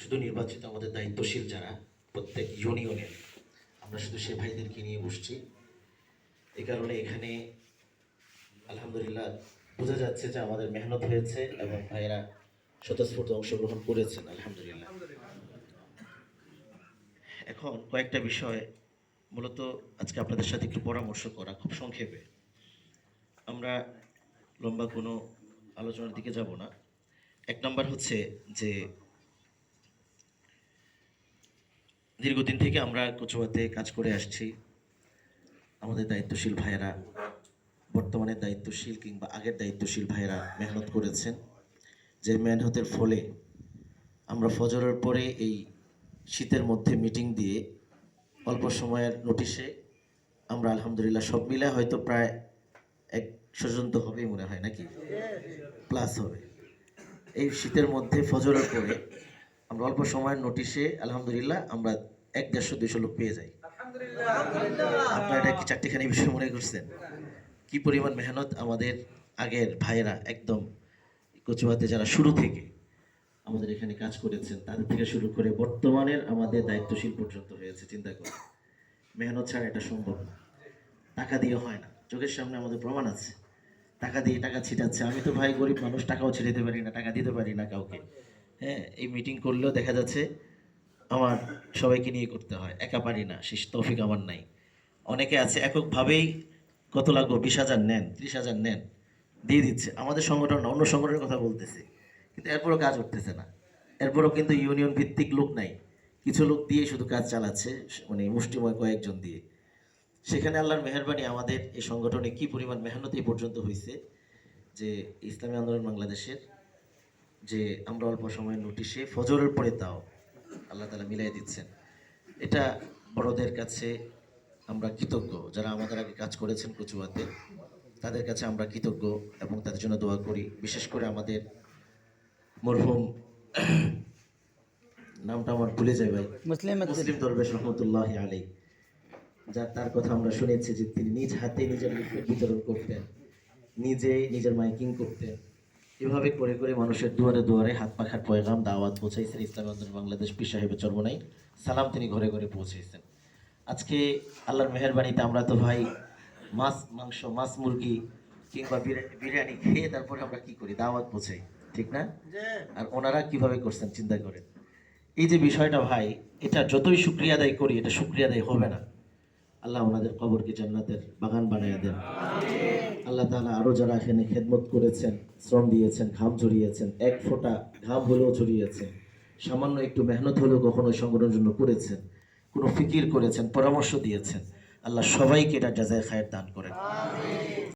শুধু নির্বাচিত আমাদের দায়িত্বশীল যারা, প্রত্যেক ইউনিয়নের আমরা শুধু সে ভাইদেরকে নিয়ে বসছি। এই কারণে এখানে আলহামদুলিল্লাহ বোঝা যাচ্ছে যে আমাদের মেহনত হয়েছে এবং ভাইয়েরা স্বতঃস্ফূর্ত অংশগ্রহণ করেছেন, আলহামদুলিল্লাহ। এখন কয়েকটা বিষয়, মূলত আজকে আপনাদের সাথে একটু পরামর্শ করা খুব সংক্ষেপে। আমরা লম্বা কোনো আলোচনার দিকে যাব না। এক নম্বর হচ্ছে যে দীর্ঘদিন থেকে আমরা কচুয়াতে কাজ করে আসছি। আমাদের দায়িত্বশীল ভাইয়েরা, বর্তমানে দায়িত্বশীল কিংবা আগের দায়িত্বশীল ভাইয়েরা মেহনত করেছেন। যে মেহনতের ফলে আমরা ফজরের পরে এই শীতের মধ্যে মিটিং দিয়ে অল্প সময়ের নোটিশে আমরা আলহামদুলিল্লাহ সব মিলে হয়তো প্রায় একশো জন তো হবেই মনে হয়, নাকি? প্লাস হবে। এই শীতের মধ্যে ফজরের পরে আমরা অল্প সময়ের নোটিশে আলহামদুলিল্লাহ আমরা এক দেড়শো দুইশো লোক পেয়ে যায়। আপনারা এটা কি চারটিখানি বিষয় মনে করছেন? কি পরিমাণ মেহনত আমাদের আগের ভাইয়েরা একদম কচুয়াতে যারা শুরু থেকে আমাদের এখানে কাজ করেছেন তাদের থেকে শুরু করে বর্তমানের আমাদের দায়িত্বশীল পর্যন্ত হয়েছে চিন্তা করুন। মেহনত ছাড়া এটা সম্ভব না। টাকা দিয়ে হয় না। চোখের সামনে আমাদের প্রমাণ আছে। টাকা দিয়ে টাকা ছিটাচ্ছে। আমি তো ভাই গরিব মানুষ টাকাও ছিটাতে পারি না টাকা দিতে পারি না কাউকে। হ্যাঁ এই মিটিং করলেও দেখা যাচ্ছে আমার সবাইকে নিয়ে করতে হয়। একা পারি না, শেষ তৌফিক আমার নাই। অনেকে আছে এককভাবেই কত লাগবে? বিশ হাজার নেন, ত্রিশ হাজার নেন, দিয়ে দিচ্ছে। আমাদের সংগঠন অন্য সংগঠনের কথা বলতেছে। কিন্তু এরপরও কাজ উঠতেছে না। এরপরও কিন্তু ইউনিয়ন ভিত্তিক লোক নাই। কিছু লোক দিয়ে শুধু কাজ চালাচ্ছে মানে মুষ্টিময় কয়েকজন দিয়ে। সেখানে আল্লাহর মেহরবানি আমাদের এই সংগঠনে কি পরিমাণ মেহনত এই পর্যন্ত হয়েছে যে ইসলামী আন্দোলন বাংলাদেশের, যে আমরা অল্প সময়ের নোটিশে ফজরের পরে তাও আল্লাহ তালা মিলাই দিচ্ছেন। এটা বড়দের কাছে আমরা কৃতজ্ঞ। যারা আমাদের আগে কাজ করেছেন কচুয়াতে তাদের কাছে আমরা কৃতজ্ঞ এবং তাদের জন্য দোয়া করি। বিশেষ করে আমাদের মরহুম নামটা আমার ভুলে যায় ভাই। মুসলিম মুসলিম দরবেশ রহমতুল্লাহ আলী যার তার কথা আমরা শুনেছি যে তিনি নিজ হাতে নিজের লিফলেট বিতরণ করতেন নিজেই নিজের মাইকিং করতেন। এভাবে করে করে মানুষের দুয়ারে দুয়ারে হাত পাখার পয়গাম দাওয়াত পৌঁছাইছেন ইসলাম আন্দোলন বাংলাদেশ পীর সাহেবের চর্মনাই। সালাম তিনি ঘরে ঘরে পৌঁছেছেন আজকে আল্লাহর মেহরবানিতে আমরা তো ভাই মাছ মাংস মাছ মুরগি কিংবা বিরিয়ানি বিরিয়ানি খেয়ে তারপরে আমরা কি করি? দাওয়াত পৌঁছাই ঠিক না? আর ওনারা কীভাবে করছেন চিন্তা করেন। এই যে বিষয়টা ভাই এটা যতই শুক্রিয়া আদায় করি এটা শুক্রিয়া আদায় হবে না। আল্লাহ ওনাদের কবরকে জান্নাতের বাগান বানাইয়া দেন। আল্লাহ তালা আরও যারা এখানে খেদমত করেছেন, শ্রম দিয়েছেন, ঘাম ঝরিয়েছেন, এক ফোঁটা ঘাম হলেও ঝরিয়েছেন, সামান্য একটু মেহনত হলেও কখনো সংগঠনের জন্য করেছেন, কোনো ফিকির করেছেন, পরামর্শ দিয়েছেন, আল্লাহ সবাইকে এটা জাজায় খায়ের দান করেন।